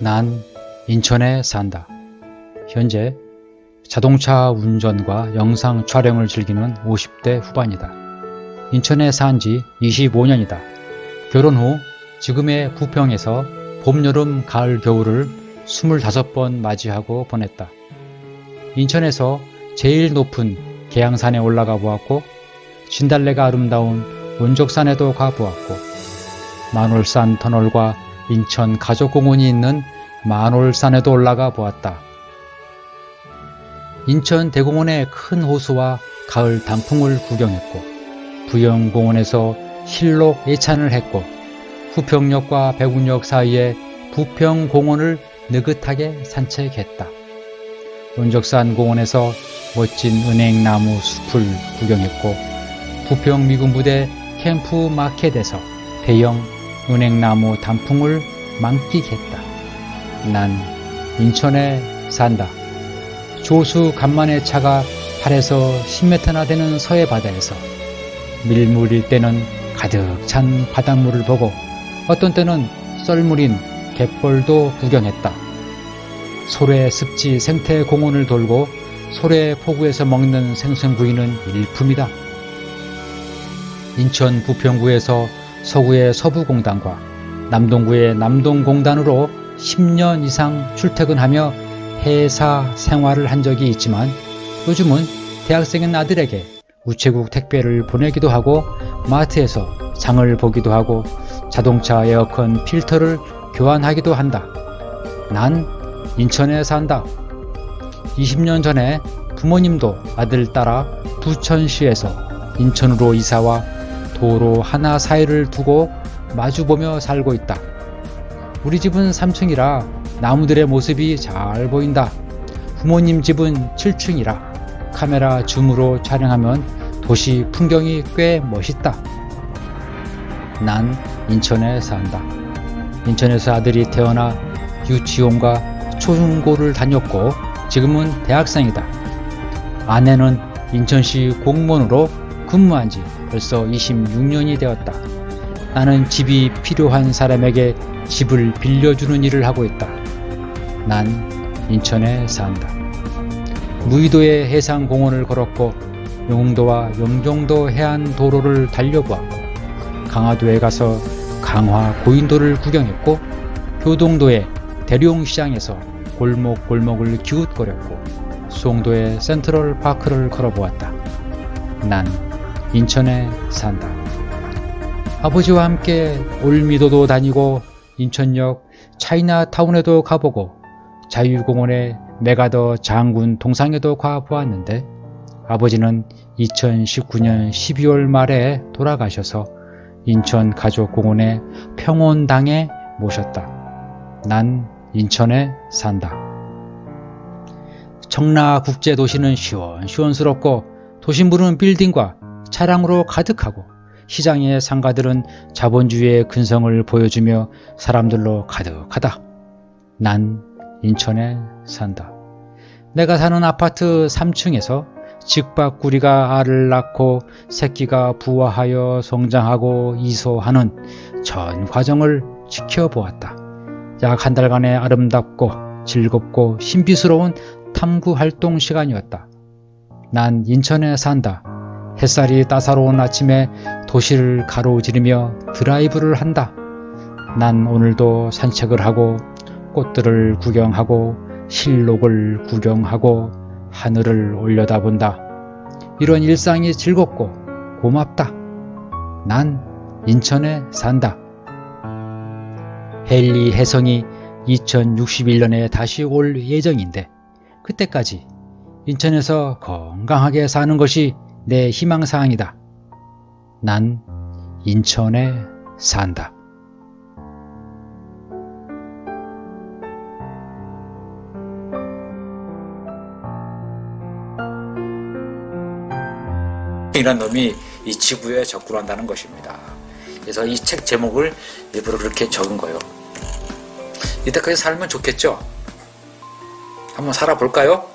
난 인천에 산다. 현재 자동차 운전과 영상 촬영을 즐기는 50대 후반이다. 인천에 산 지 25년이다. 결혼 후 지금의 부평에서 봄, 여름, 가을, 겨울을 25번 맞이하고 보냈다. 인천에서 제일 높은 계양산에 올라가 보았고 진달래가 아름다운 원적산에도 가 보았고 만월산 터널과 인천 가족공원이 있는 만월산에도 올라가 보았다. 인천 대공원의 큰 호수와 가을 단풍을 구경했고 부영공원에서 실록 예찬을 했고 후평역과 백운역 사이에 부평공원을 느긋하게 산책했다. 원적산 공원에서 멋진 은행나무 숲을 구경했고 부평 미군부대 캠프 마켓에서 대형 은행나무 단풍을 만끽했다. 난 인천에 산다. 조수 간만의 차가 8에서 10m나 되는 서해 바다에서 밀물일 때는 가득 찬 바닷물을 보고 어떤 때는 썰물인 갯벌도 구경했다. 소래 습지 생태 공원을 돌고 소래 포구에서 먹는 생선구이는 일품이다. 인천 부평구에서 서구의 서부공단과 남동구의 남동공단으로 10년 이상 출퇴근하며 회사 생활을 한 적이 있지만 요즘은 대학생인 아들에게 우체국 택배를 보내기도 하고 마트에서 장을 보기도 하고 자동차 에어컨 필터를 교환하기도 한다. 난 인천에 산다. 20년 전에 부모님도 아들 따라 부천시에서 인천으로 이사와 도로 하나 사이를 두고 마주보며 살고 있다. 우리 집은 3층이라 나무들의 모습이 잘 보인다. 부모님 집은 7층이라 카메라 줌으로 촬영하면 도시 풍경이 꽤 멋있다. 난 인천에 산다. 인천에서 아들이 태어나 유치원과 초중고를 다녔고 지금은 대학생이다. 아내는 인천시 공무원으로 근무한 지 벌써 26년이 되었다. 나는 집이 필요한 사람에게 집을 빌려주는 일을 하고 있다. 난 인천에 산다. 무의도의 해상공원을 걸었고 용도와 영종도 해안 도로를 달려보았고 강화도에 가서 강화 고인도를 구경했고 교동도의 대룡시장에서 골목골목을 기웃거렸고 수홍도의 센트럴 파크를 걸어보았다. 난 인천에 산다. 아버지와 함께 올미도도 다니고 인천역 차이나타운에도 가보고 자유공원의 메가더 장군 동상에도 가보았는데 아버지는 2019년 12월 말에 돌아가셔서 인천 가족공원의 평온당에 모셨다. 난 인천에 산다. 청라 국제도시는 시원시원스럽고 도심부는 빌딩과 차량으로 가득하고 시장의 상가들은 자본주의의 근성을 보여주며 사람들로 가득하다. 난 인천에 산다. 내가 사는 아파트 3층에서 직박구리가 알을 낳고 새끼가 부화하여 성장하고 이소하는 전 과정을 지켜보았다. 약 한 달간의 아름답고 즐겁고 신비스러운 탐구 활동 시간이었다. 난 인천에 산다. 햇살이 따사로운 아침에 도시를 가로지르며 드라이브를 한다. 난 오늘도 산책을 하고 꽃들을 구경하고 실록을 구경하고 하늘을 올려다본다. 이런 일상이 즐겁고 고맙다. 난 인천에 산다. 헨리 혜성이 2061년에 다시 올 예정인데 그때까지 인천에서 건강하게 사는 것이 내 희망사항이다. 난 인천에 산다. 이란 놈이 이 지구에 접근한다는 것입니다. 그래서 이 책 제목을 일부러 그렇게 적은 거예요. 이때까지 살면 좋겠죠? 한번 살아볼까요?